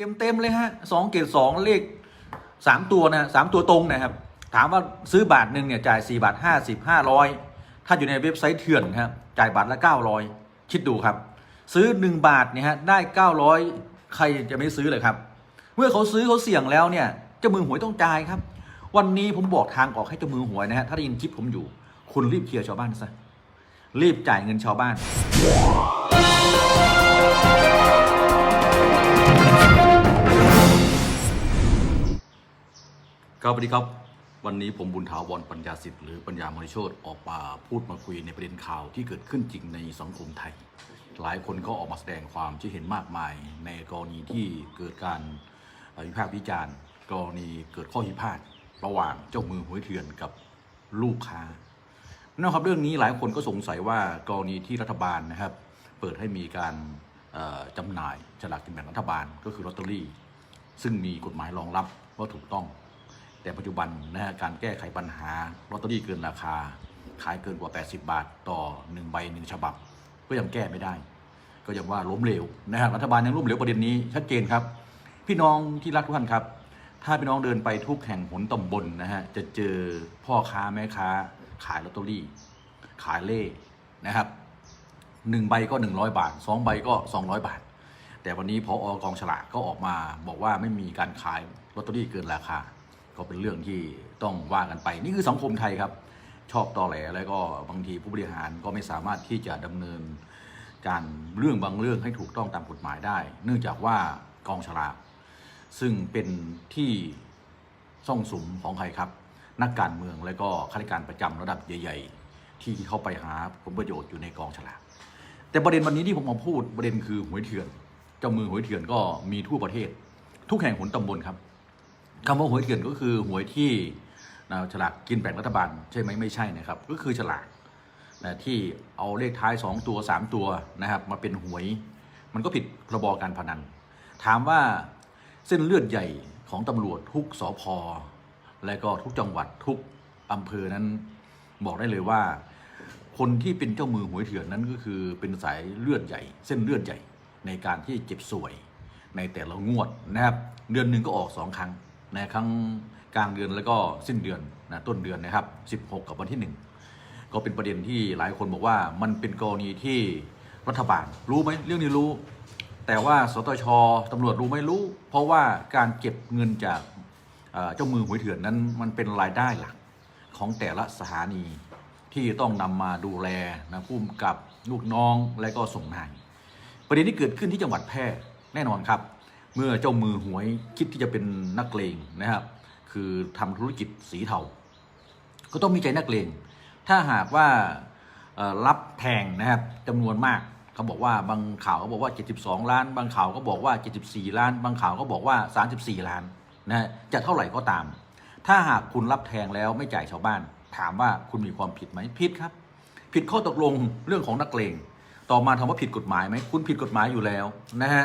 เต็มเต็มๆเลยฮะสองเกตสองเลขสามตัวนะสามตัวตรงนะครับ ถามว่าซื้อบาทหนึ่งเนี่ยจ่ายสี่บาทห้าสิบห้าร้อยถ้าอยู่ในเว็บไซต์เถื่อนครับจ่ายบาทละเก้าร้อยคิดดูครับ ซื้อหนึ่งบาทเนี่ยฮะได้เก้าร้อยใครจะไม่ซื้อเลยครับ เมื่อเขาซื้อเขาเสี่ยงแล้วเนี่ยเจ้ามือหวยต้องจ่ายครับ วันนี้ผมบอกทางออกให้เจ้ามือหวยนะฮะถ้าได้ยินคลิปผมอยู่ คุณรีบเคลียร์ชาวบ้านซะรีบจ่ายเงินชาวบ้าน ครับสวัสดีครับ วันนี้ผมบุญถาวรปัญญาสิทธิ์หรือปัญญามณิโชตออกมาพูดมาคุยในประเด็นข่าวที่เกิดขึ้นจริงในสังคมไทย หลายคนก็ออกมาแสดงความคิดเห็นมากมาย ในกรณีที่เกิดการวิพากษ์วิจารณ์ กรณีเกิดข้อพิพาทระหว่างเจ้ามือหวยเถื่อนกับลูกค้านะครับเรื่องนี้หลายคนก็สงสัยว่ากรณีที่รัฐบาลนะครับ เปิดให้มีการเอ่อจำหน่ายฉลากกินแบ่งรัฐบาลก็คือลอตเตอรี่ ซึ่งมีกฎหมายรองรับว่าถูกต้อง แต่ปัจจุบันนะฮะการแก้ไขปัญหาลอตเตอรี่เกินราคา ขายเกินกว่า 80 บาทต่อ 1 ใบ 1 ฉบับ ก็ยังแก้ไม่ได้ ก็ยังว่าล้มเหลวนะฮะรัฐบาลยังล้มเหลวประเด็นนี้ชัดเจนครับ พี่น้องที่รักทุกท่านครับ ถ้าพี่น้องเดินไปทุกแห่งหนตำบลนะฮะจะเจอพ่อค้าแม่ค้า ขายลอตเตอรี่ ขายเล่นะครับหนึ่งใบก็ 100 บาทสองใบก็ 200 บาท แต่วันนี้พออกองฉลากก็ออกมาบอกว่าไม่มีการขายลอตเตอรี่เกินราคา ก็เป็นเรื่องที่ต้องว่ากันไป นี่คือสังคมไทยครับ ชอบตอแหลแล้วก็บางทีผู้บริหารก็ไม่สามารถที่จะดำเนิน การเรื่องบางเรื่องให้ถูกต้องตามกฎหมายได้ เนื่องจากว่ากองฉลากซึ่งเป็นที่ซ่องสุมของใครครับ นักการเมืองและก็ข้าราชการประจำระดับใหญ่ ๆ ที่เข้าไปหาผลประโยชน์อยู่ในกองฉลากแต่ประเด็นวันนี้ที่ผมมาพูดประเด็นคือหวยเถื่อน เจ้ามือหวยเถื่อนก็มีทั่วประเทศ ทุกแห่งหนตำบลครับ คำว่าหวยเถื่อนก็คือหวยที่นะฉลากกินแบ่งรัฐบาลใช่ไหมไม่ใช่นะครับ ก็คือฉลากนะที่เอาเลขท้าย 2 ตัว 3 ตัวนะครับมาเป็นหวย มันก็ผิดพรบการพนัน ถามว่าเส้นเลือดใหญ่ของตำรวจทุกสพและก็ทุกจังหวัดทุกอำเภอนั้นบอกได้เลยว่า คนที่เป็นเจ้ามือหวยเถื่อนนั้นก็คือเป็นสายเลือดใหญ่ เส้นเลือดใหญ่ในการที่เจ็บสวยในแต่ละงวดนะครับเดือนหนึ่งก็ออกสองครั้ง นะครั้งกลางเดือนแล้วก็สิ้นเดือนนะต้นเดือนนะครับ 16 กับวันที่ 1 ก็เป็นประเด็นที่หลายคนบอกว่ามันเป็นกรณีที่รัฐบาลรู้ไหมเรื่องนี้รู้ แต่ว่าสตชตำรวจรู้ไม่รู้ เพราะว่าการเก็บเงินจากเจ้ามือหวยเถื่อนนั้นมันเป็นรายได้หลักของแต่ละสถานีที่ต้องนำมาดูแลนะผู้กำกับลูกน้องและก็ส่งนายประเด็นที่เกิดขึ้นที่จังหวัดแพร่แน่นอนครับ เมื่อเจ้ามือหวยคิดที่จะเป็นนักเลงนะครับ คือทำธุรกิจสีเทาก็ต้องมีใจนักเลง ถ้าหากว่ารับแทงนะครับจำนวนมากเขาบอกว่าบางข่าวก็บอกว่า 72 ล้าน บางข่าวก็บอกว่า 74 ล้าน บางข่าวก็บอกว่า 34 ล้านนะฮะจะเท่าไหร่ก็ตาม ถ้าหากคุณรับแทงแล้วไม่จ่ายชาวบ้าน ถามว่าคุณมีความผิดไหมผิดครับ ผิดข้อตกลงเรื่องของนักเลง ต่อมาถามว่าผิดกฎหมายไหมคุณผิดกฎหมายอยู่แล้วนะฮะ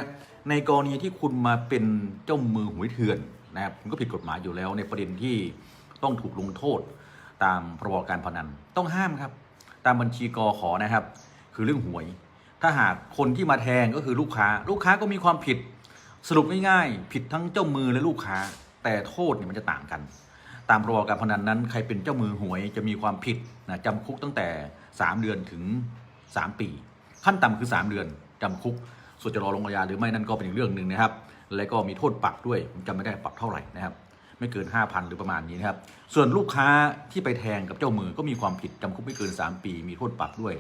ในกรณีที่คุณมาเป็นเจ้ามือหวยเถื่อนนะครับคุณก็ผิดกฎหมายอยู่แล้ว ในประเด็นที่ต้องถูกลงโทษตามพรบการพนันต้องห้ามครับ ตามบัญชีกอขอนะครับ คือเรื่องหวย ถ้าหากคนที่มาแทงก็คือลูกค้า ลูกค้าก็มีความผิดสรุปง่ายๆผิดทั้งเจ้ามือและลูกค้า แต่โทษเนี่ยมันจะต่างกัน ตามพรบการพนันนั้น ใครเป็นเจ้ามือหวยจะมีความผิดนะจำคุกตั้งแต่ 3 เดือนถึง 3 ปี ขั้นต่ำคือ 3 เดือนจำคุก ส่วนจะรอลงอาญาหรือไม่นั่นก็เป็นอีกเรื่องหนึ่งนะครับ และก็มีโทษปรับด้วยผมจำไม่ได้ปรับเท่าไหร่นะครับ ไม่เกิน 5,000 หรือประมาณนี้นะครับ ส่วนลูกค้าที่ไปแทงกับเจ้ามือก็มีความผิดจำคุกไม่เกิน 3 ปี มีโทษปรับด้วย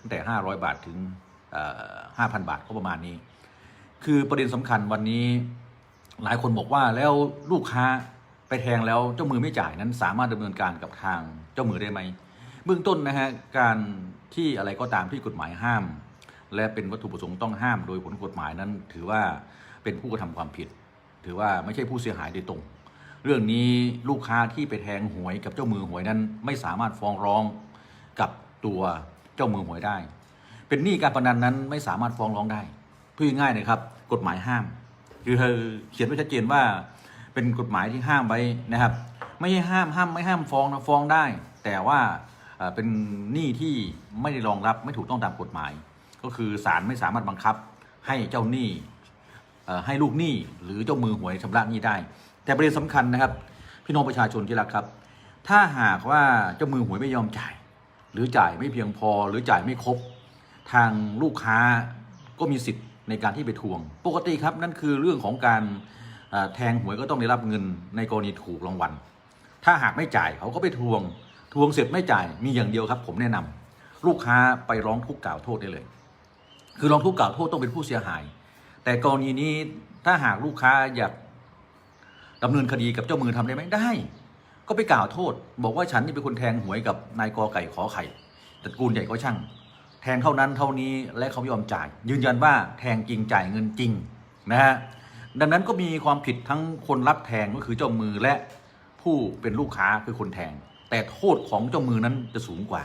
ตั้งแต่ 500 บาทถึง5,000 บาทก็ประมาณนี้ คือประเด็นสำคัญวันนี้หลายคนบอกว่าแล้วลูกค้าไปแทงแล้วเจ้ามือไม่จ่ายนั้นสามารถดำเนินการกับทางเจ้ามือได้ไหมเบื้องต้นนะฮะการที่อะไรก็ตามที่กฎหมายห้าม และเป็นวัตถุประสงค์ต้องห้ามโดยผลกฎหมายนั้น ถือว่าเป็นผู้กระทำความผิด ถือว่าไม่ใช่ผู้เสียหายโดยตรง เรื่องนี้ลูกค้าที่ไปแทงหวยกับเจ้ามือหวยนั้น ไม่สามารถฟ้องร้องกับตัวเจ้ามือหวยได้ เป็นหนี้การพนันนั้นไม่สามารถฟ้องร้องได้พูดง่ายๆนะครับ กฎหมายห้ามคือเขียนไว้ชัดเจนว่าเป็นกฎหมายที่ห้ามไว้นะครับ ไม่ใช่ห้ามห้ามไม่ห้ามฟ้องนะฟ้องได้ แต่ว่าเป็นหนี้ที่ไม่ได้รองรับไม่ถูกต้องตามกฎหมาย ก็คือศาลไม่สามารถบังคับให้เจ้าหนี้ให้ลูกหนี้หรือเจ้ามือหวยชำระหนี้ได้ แต่ประเด็นสำคัญนะครับ พี่น้องประชาชนที่รักครับ ถ้าหากว่าเจ้ามือหวยไม่ยอมจ่าย หรือจ่ายไม่เพียงพอหรือจ่ายไม่ครบ ทางลูกค้าก็มีสิทธิ์ในการที่ไปทวง ปกติครับนั่นคือเรื่องของการแทงหวยก็ต้องได้รับเงินในกรณีถูกรางวัลถ้าหากไม่จ่ายเขาก็ไปทวง ทวงเสร็จไม่จ่ายมีอย่างเดียวครับ ผมแนะนำลูกค้าไปร้องทุกข์กล่าวโทษได้เลย คือรองทุกข์กล่าวโทษต้องเป็นผู้เสียหาย แต่กรณีนี้ถ้าหากลูกค้าอยากดำเนินคดีกับเจ้ามือทำได้ไหมได้ ก็ไปกล่าวโทษ บอกว่าฉันนี่เป็นคนแทงหวยกับนายกอไก่ขอไข่ตระกูลใหญ่ก็ช่าง แทงเท่านั้นเท่านี้และเขายอมจ่าย ยืนยันว่าแทงจริงจ่ายเงินจริงนะฮะดังนั้นก็มีความผิดทั้งคนรับแทงก็คือเจ้ามือและผู้เป็นลูกค้าคือคนแทง แต่โทษของเจ้ามือนั้นจะสูงกว่า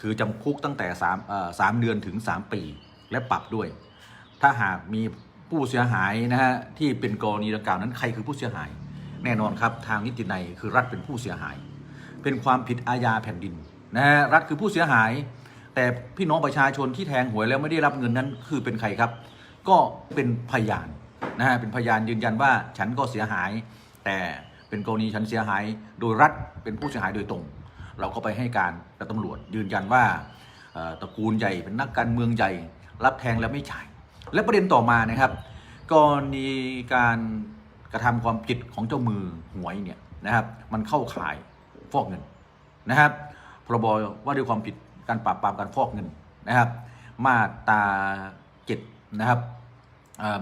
คือจำคุกตั้งแต่3สามเดือนถึง 3 ปี และปรับด้วย ถ้าหากมีผู้เสียหายนะฮะที่เป็นกรณีดังกล่าวนั้นใครคือผู้เสียหาย แน่นอนครับทางนิตินัยคือรัฐเป็นผู้เสียหาย เป็นความผิดอาญาแผ่นดินนะฮะรัฐคือผู้เสียหาย แต่พี่น้องประชาชนที่แทงหวยแล้วไม่ได้รับเงินนั้นคือเป็นใครครับ ก็เป็นพยานนะฮะเป็นพยานยืนยันว่าฉันก็เสียหาย แต่เป็นกรณีฉันเสียหาย โดยรัฐเป็นผู้เสียหายโดยตรง เราก็ไปให้การกับตำรวจยืนยันว่าตระกูลใหญ่เป็นนักการเมืองใหญ่ รับแทงแล้วไม่จ่าย และประเด็นต่อมานะครับกรณีการกระทำความผิดของเจ้ามือหวยเนี่ยนะครับ มันเข้าข่ายฟอกเงินนะครับพรบว่าด้วยความผิดการปราบปรามการฟอกเงินนะครับ มาตราเจ็ดนะครับ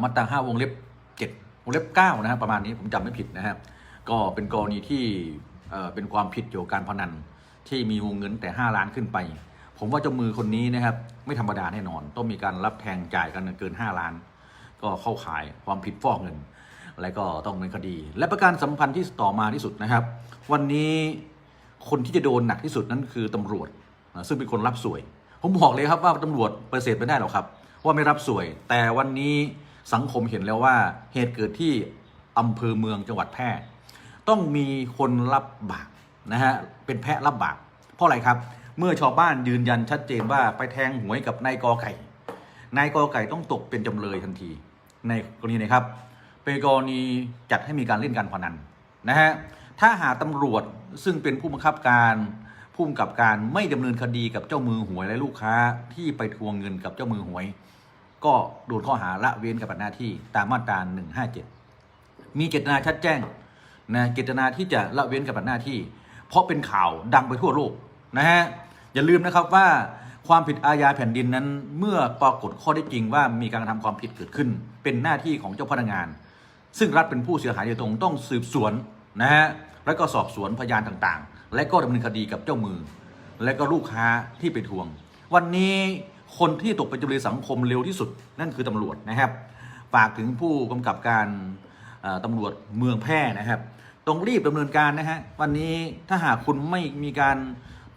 มาตราห้าวงเล็บเจ็ดวงเล็บเก้านะครับประมาณนี้ผมจำไม่ผิดนะครับ ก็เป็นกรณีที่เอ่อเป็นความผิดเกี่ยวกับการพนันที่มีวงเงินแต่ 5 ล้านขึ้นไป ผมว่าเจ้ามือคนนี้นะครับ ไม่ธรรมดาแน่นอน ต้องมีการรับแทงจ่ายกันเกิน 5 ล้าน ก็เข้าข่ายความผิดฟอกเงิน และก็ต้องดำเนินคดี และประการสำคัญที่ต่อมาที่สุดนะครับ วันนี้คนที่จะโดนหนักที่สุดนั้นคือตำรวจ ซึ่งเป็นคนรับสวย ผมบอกเลยครับว่าตำรวจปฏิเสธไม่ได้หรอกครับ ว่าไม่รับสวย แต่วันนี้สังคมเห็นแล้วว่าเหตุเกิดที่อำเภอเมืองจังหวัดแพร่ต้องมีคนรับบาปนะฮะเป็นแพะรับบาปเพราะอะไรครับ เมื่อชาวบ้านยืนยันชัดเจนว่าไปแทงหวยกับนายกอไก่นายกอไก่ต้องตกเป็นจำเลยทันที ในกรณีไหนครับ เป็นกรณีจัดให้มีการเล่นการพนันนะฮะถ้าหาตำรวจซึ่งเป็นผู้บังคับการผู้กำกับการไม่ดำเนินคดีกับเจ้ามือหวยและลูกค้าที่ไปทวงเงินกับเจ้ามือหวย ก็โดนข้อหาละเว้นกับหน้าที่ตามมาตรา157 มีเจตนาชัดแจ้งนะเจตนาที่จะละเว้นกับหน้าที่ เพราะเป็นข่าวดังไปทั่วโลกนะฮะ อย่าลืมนะครับว่าความผิดอาญาแผ่นดินนั้น เมื่อปรากฏข้อได้จริงว่ามีการกระทำความผิดเกิดขึ้น เป็นหน้าที่ของเจ้าพนักงาน ซึ่งรัฐเป็นผู้เสียหายโดยตรงต้องสืบสวนนะฮะแล้วก็สอบสวนพยานต่างๆ และก็ดำเนินคดีกับเจ้ามือ และก็ลูกค้าที่ไปทวง วันนี้คนที่ตกเป็นจำเลยสังคมเร็วที่สุดนั่นคือตำรวจนะครับฝากถึงผู้กำกับการตำรวจเมืองแพร่นะครับต้องรีบดำเนินการนะฮะวันนี้ถ้าหากคุณไม่มีการ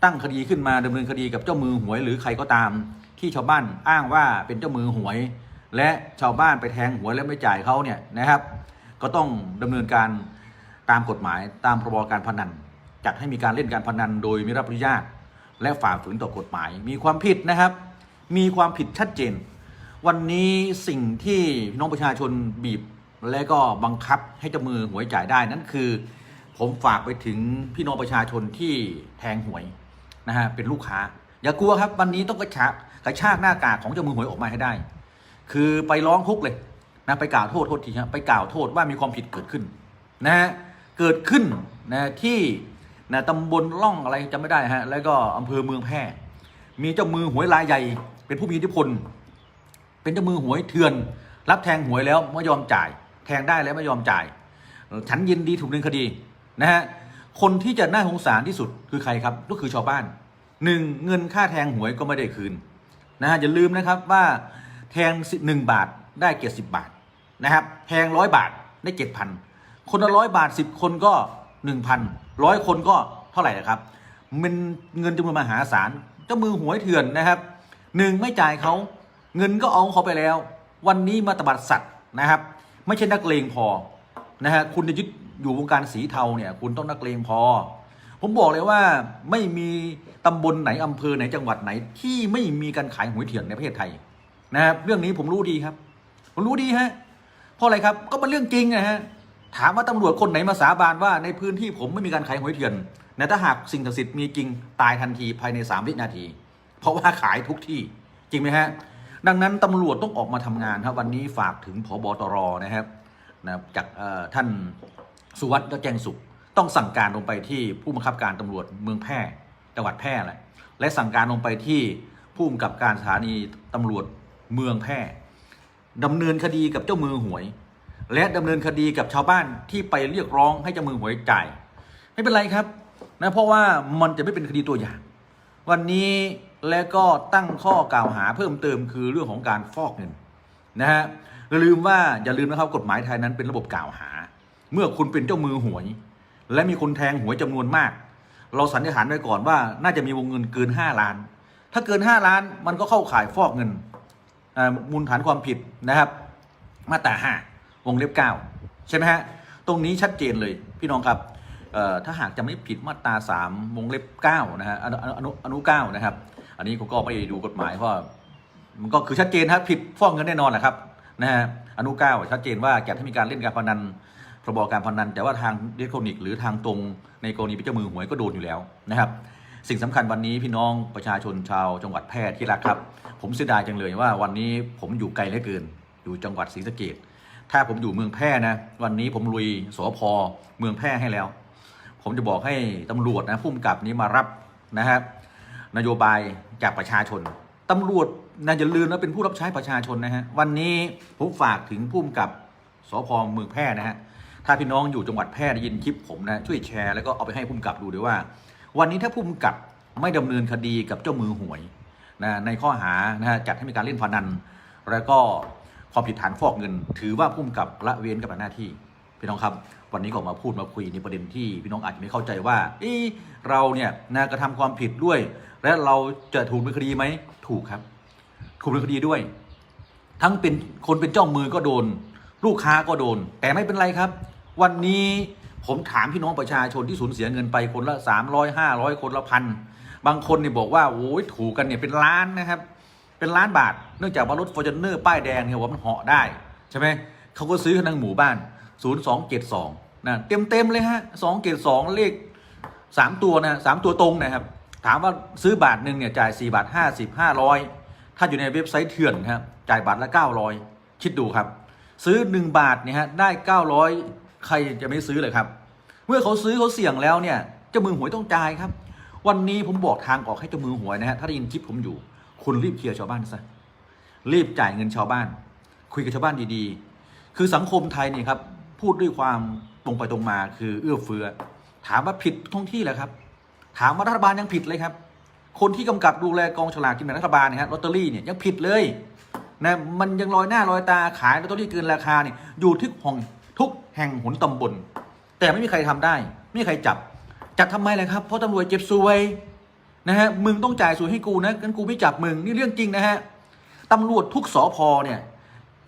ตั้งคดีขึ้นมาดำเนินคดีกับเจ้ามือหวยหรือใครก็ตาม ที่ชาวบ้านอ้างว่าเป็นเจ้ามือหวย และชาวบ้านไปแทงหวยแล้วไม่จ่ายเขาเนี่ยนะครับ ก็ต้องดำเนินการตามกฎหมายตามพรบการพนัน จัดให้มีการเล่นการพนันโดยไม่รับอนุญาต และฝ่าฝืนต่อกฎหมาย มีความผิดนะครับ มีความผิดชัดเจน วันนี้สิ่งที่พี่น้องประชาชนบีบและก็บังคับให้เจ้ามือหวยจ่ายได้นั่นคือ ผมฝากไปถึงพี่น้องประชาชนที่แทงหวย นะฮะเป็นลูกค้า อย่ากลัวครับวันนี้ต้องกระชากกระชากหน้ากากของเจ้ามือหวยออกมาให้ได้ คือไปร้องทุกเลยนะไปกล่าวโทษโทษทีครับไปกล่าวโทษว่ามีความผิดเกิดขึ้นนะฮะเกิดขึ้นนะที่นะตำบลล่องอะไรจำไม่ได้ฮะแล้วก็อำเภอเมืองแพร่ มีเจ้ามือหวยรายใหญ่ เป็นผู้มีอิทธิพล เป็นเจ้ามือหวยเถื่อน รับแทงหวยแล้วไม่ยอมจ่าย แทงได้แล้วไม่ยอมจ่าย ฉันยินดีถูกดำเนินคดีนะฮะ คนที่จะน่าสงสารที่สุดคือใครครับ ก็คือชาวบ้านหนึ่งเงินค่าแทงหวยก็ไม่ได้คืนนะฮะอย่าลืมนะครับว่าแทงหนึ่งบาทได้เกียรสิบบาทนะครับแทงร้อยบาทได้เจ็ดพันคนละร้อยบาทสิบคนก็หนึ่งพันร้อยคนก็เท่าไหร่นะครับมันเงินจำนวนมหาศาลเจ้ามือหวยเถื่อนนะครับหนึ่งไม่จ่ายเขาเงินก็เอาเขาไปแล้ว วันนี้มาตบัดสัตว์นะครับ ไม่ใช่นักเลงพอนะฮะคุณจะยึด อยู่วงการสีเทาเนี่ย คุณต้องนักเลงพอ ผมบอกเลยว่าไม่มีตำบลไหนอำเภอไหนจังหวัดไหน ที่ไม่มีการขายหวยเถื่อนในประเทศไทยนะครับเรื่องนี้ผมรู้ดีครับ ผมรู้ดีฮะเพราะอะไรครับก็มันเรื่องจริงนะฮะถามว่าตำรวจคนไหนมาสาบานว่าในพื้นที่ผมไม่มีการขายหวยเถื่อนนะถ้าหากสิ่งศักดิ์สิทธิ์มีจริงตายทันทีภายใน3วินาที เพราะว่าขายทุกที่จริงไหมฮะดังนั้นตำรวจต้องออกมาทำงานครับวันนี้ฝากถึงผบตรนะครับนะจากท่าน สุวัสด์แจ้งสุข ต้องสั่งการลงไปที่ผู้บังคับการตำรวจเมืองแพร่จังหวัดแพร่แหละและสั่งการลงไปที่ผู้กำกับการสถานีตำรวจเมืองแพร่ดำเนินคดีกับเจ้ามือหวย และดำเนินคดีกับชาวบ้านที่ไปเรียกร้องให้เจ้ามือหวยจ่ายไม่เป็นไรครับนะเพราะว่ามันจะไม่เป็นคดีตัวอย่าง วันนี้และก็ตั้งข้อกล่าวหาเพิ่มเติมคือเรื่องของการฟอกเงินนะฮะอย่าลืมว่าอย่าลืมนะครับกฎหมายไทยนั้นเป็นระบบกล่าวหา เมื่อคุณเป็นเจ้ามือหวย และมีคนแทงหวยจำนวนมาก เราสันนิษฐานไว้ก่อนว่า น่าจะมีวงเงินเกิน 5 ล้าน ถ้าเกิน 5 ล้านมันก็เข้าข่ายฟอกเงินมูลฐานความผิดนะครับ มาตราห้าวงเล็บเก้าใช่ไหมฮะตรงนี้ชัดเจนเลยพี่น้องครับถ้าหากจะไม่ผิดมาตราสามวงเล็บเก้านะฮะอนุอนุออนุเก้านะครับ อันนี้ผมก็ไม่ได้ดูกฎหมายเพราะมันก็คือชัดเจนครับผิดฟ้องเงินแน่นอนแหละครับนะฮะอนุเก้าชัดเจนว่าจะให้มีการเล่นการพนัน พรบการพนัน แต่ว่าทางอิเล็กทรอนิกส์หรือทางตรงในกรณีเป็นเจ้ามือหวยก็โดนอยู่แล้วนะครับ สิ่งสำคัญวันนี้พี่น้องประชาชนชาวจังหวัดแพร่ที่รักครับ ผมเสียดายจังเลยว่าวันนี้ผมอยู่ไกลเหลือเกิน อยู่จังหวัดศรีสะเกษถ้าผมอยู่เมืองแพร่นะวันนี้ผมลุยสพเมืองแพร่ให้แล้ว ผมจะบอกให้ตำรวจนะผู้กำกับนี้มารับนะครับนโยบายจากประชาชนตำรวจนะอย่าลืมนะเป็นผู้รับใช้ประชาชนนะฮะวันนี้ผมฝากถึงผู้กำกับสพเมืองแพร่นะฮะ ถ้าพี่น้องอยู่จังหวัดแพร่ได้ยินคลิปผมนะช่วยแชร์แล้วก็เอาไปให้ผู้กำกับดูด้วยว่า วันนี้ถ้าผู้กำกับไม่ดำเนินคดีกับเจ้ามือหวยนะในข้อหานะจัดให้มีการเล่นพนัน แล้วก็ความผิดฐานฟอกเงิน ถือว่าผู้กำกับละเว้นกับหน้าที่พี่น้องครับ วันนี้ก็มาพูดมาคุยในประเด็นที่พี่น้องอาจจะไม่เข้าใจว่าเอเราเนี่ยนะกระทำความผิดด้วย และเราจะถูกดำเนินคดีไหมถูกครับ ถูกดำเนินคดีด้วย ทั้งเป็นคนเป็นเจ้ามือก็โดน ลูกค้าก็โดน แต่ไม่เป็นไรครับ วันนี้ผมถามพี่น้องประชาชนที่สูญเสียเงินไปคนละ 300 500 คนละพันบางคนเนี่ยบอกว่าโอ้ยถูกกันเนี่ยเป็นล้านนะครับ เป็นล้านบาท เนื่องจากว่ารถฟอร์จูเนอร์ป้ายแดงเนี่ยว่ามันเหาะได้ใช่ไหมเขาก็ซื้อกันทั้งหมู่บ้าน 0272นะเต็มเต็มๆเลยฮะ272 เลข 3 ตัวนะสามตัวตรงนะครับ ถามว่าซื้อบาทหนึ่งเนี่ยจ่าย 4 บาท 50 500 ถ้าอยู่ในเว็บไซต์เถื่อนครับจ่ายบาทละ 900 คิดดูครับ ซื้อ 1 บาทเนี่ยฮะได้ 900 ใครจะไม่ซื้อเลยครับ เมื่อเขาซื้อเขาเสี่ยงแล้วเนี่ยเจ้ามือหวยต้องจ่ายครับ วันนี้ผมบอกทางออกให้เจ้ามือหวยนะฮะถ้าได้ยินคลิปผมอยู่ คุณรีบเคลียร์ชาวบ้านซะรีบจ่ายเงินชาวบ้าน คุยกับชาวบ้านดีๆ คือสังคมไทยเนี่ยครับพูดด้วยความตรงไปตรงมาคือเอื้อเฟื้อ ถามว่าผิดท้องที่แหละครับ ถามว่ารัฐบาลยังผิดเลยครับ คนที่กำกับดูแลกองฉลากกินแบ่งรัฐบาลนี่ยฮะลอตเตอรี่เนี่ยยังผิดเลยนะมันยังลอยหน้าลอยตาขายลอตเตอรี่เกินราคาเนี่ยอยู่ทุกห้อง แห่งหนตำบล แต่ไม่มีใครทำได้ ไม่มีใครจับ จับทำไมล่ะครับ เพราะตำรวจเจ็บซวยนะฮะมึงต้องจ่ายสวยให้กูนะงั้นกูไม่จับมึงนี่เรื่องจริงนะฮะตำรวจทุกสอพอเนี่ย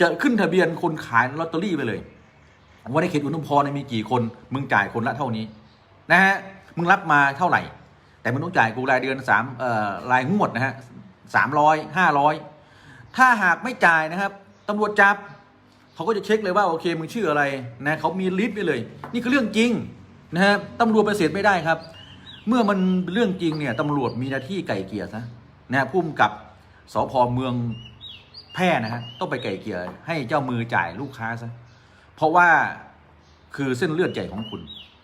จะขึ้นทะเบียนคนขายลอตเตอรี่ไปเลยว่าในเขตอุณหภูมิมีกี่คน มึงจ่ายคนละเท่านี้นะฮะมึงรับมาเท่าไหร่ แต่มึงต้องจ่ายกูรายเดือนสามเอ่อรายงวดนะฮะสามร้อยห้าร้อยถ้าหากไม่จ่ายนะครับตำรวจจับ เขาก็จะเช็คเลยว่าโอเคมึงชื่ออะไรนะเขามีลิสต์ไปเลย นี่คือเรื่องจริงนะฮะตำรวจปฏิเสธไม่ได้ครับ เมื่อมันเรื่องจริงเนี่ยตำรวจมีหน้าที่ไก่เกลี่ยซะนะฮะพุ่มกับสพเมืองแพร่นะฮะต้องไปไก่เกลี่ยให้เจ้ามือจ่ายลูกค้าซะเพราะว่าคือเส้นเลือดใหญ่ของคุณ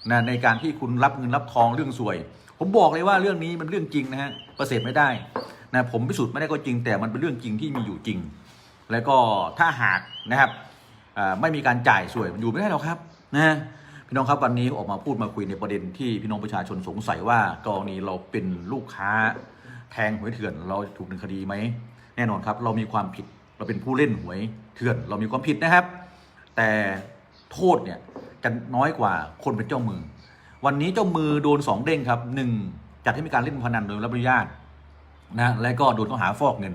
นะในการที่คุณรับเงินรับทองเรื่องสวย ผมบอกเลยว่าเรื่องนี้มันเรื่องจริงนะฮะประเสริฐไม่ได้นะผมพิสูจน์ไม่ได้ก็จริงแต่มันเป็นเรื่องจริงที่มีอยู่จริง แล้วก็ถ้าหากนะครับ ไม่มีการจ่ายสวยมันอยู่ไม่ได้หรอกครับนะพี่น้องครับวันนี้ออกมาพูดมาคุยในประเด็นที่พี่น้องประชาชนสงสัยว่ากรณีเราเป็นลูกค้าแทงหวยเถื่อนเราถูกดำเนินคดีไหมแน่นอนครับ เรามีความผิดเราเป็นผู้เล่นหวยเถื่อน เรามีความผิดนะครับ แต่โทษเนี่ยจะน้อยกว่าคนเป็นเจ้ามือ วันนี้เจ้ามือโดนสองเด้งครับหนึ่งจัดให้มีการเล่นพนันโดยไม่รับอนุญาตนะและก็โดนข้อหาฟอกเงิน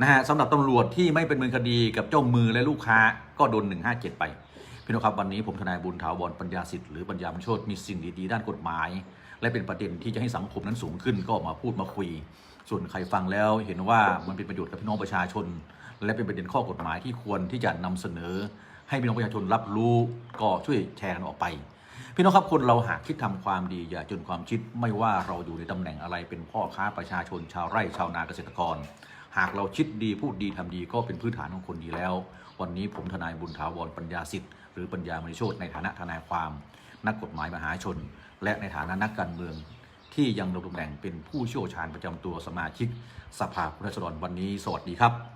นะฮะสำหรับตำรวจที่ไม่เป็นมือคดีกับเจ้ามือและลูกค้าก็โดน 157 ไป พี่น้องครับวันนี้ผมทนายบุญถาวรปัญญาสิทธิ์หรือปัญญาบรรโชตมีสิ่งดีๆด้านกฎหมาย และเป็นประเด็นที่จะให้สังคมนั้นสูงขึ้นก็มาพูดมาคุย ส่วนใครฟังแล้วเห็นว่ามันเป็นประโยชน์กับพี่น้องประชาชน และเป็นประเด็นข้อกฎหมายที่ควรที่จะนำเสนอ ให้พี่น้องประชาชนรับรู้ก็ช่วยแชร์กันออกไปพี่น้องครับคนเราหากคิดทำความดีอย่าจนความคิดไม่ว่าเราอยู่ในตำแหน่งอะไรเป็นพ่อค้าประชาชนชาวไร่ชาวนาเกษตรกร หากเราคิดดีพูดดีทำดีก็เป็นพื้นฐานของคนดีแล้ว วันนี้ผมทนายบุญถาวรปัญญาสิทธิ์หรือปัญญามณีโชตในฐานะทนายความ นักกฎหมายมหาชน และในฐานะนักการเมือง ที่ยังดำรงตำแหน่งเป็นผู้เชี่ยวชาญประจำตัวสมาชิก สภาผู้แทนราษฎรวันนี้สวัสดีครับ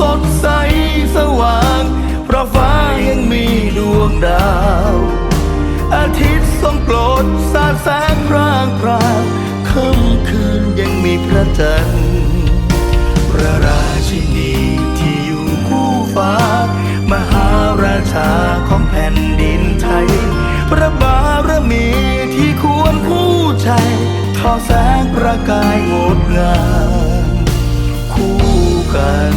สดใสสว่าง เพราะฟ้ายังมีดวงดาว อาทิตย์ทรงโปรดสาดแสงพร่างพรางค่ำคืนยังมีพระจันทร์พระราชินีที่อยู่คู่ฟ้า มหาราชาของแผ่นดินไทย พระบารมีที่ควรคู่ใจทอแสงประกายงดงามคู่กัน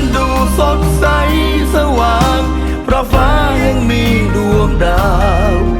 นั้นดูสดใสสว่าง เพราะฟ้ายังมีดวงดาว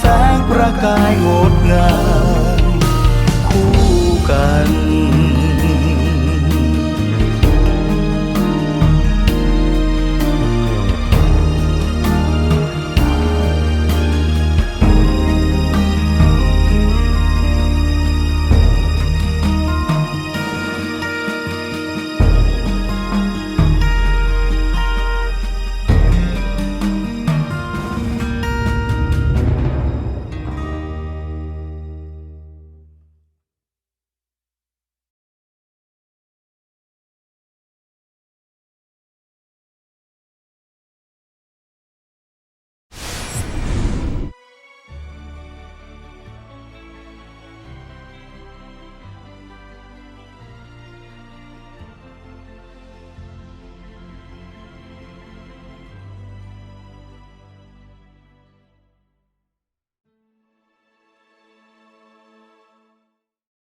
แสงประกายงดงาม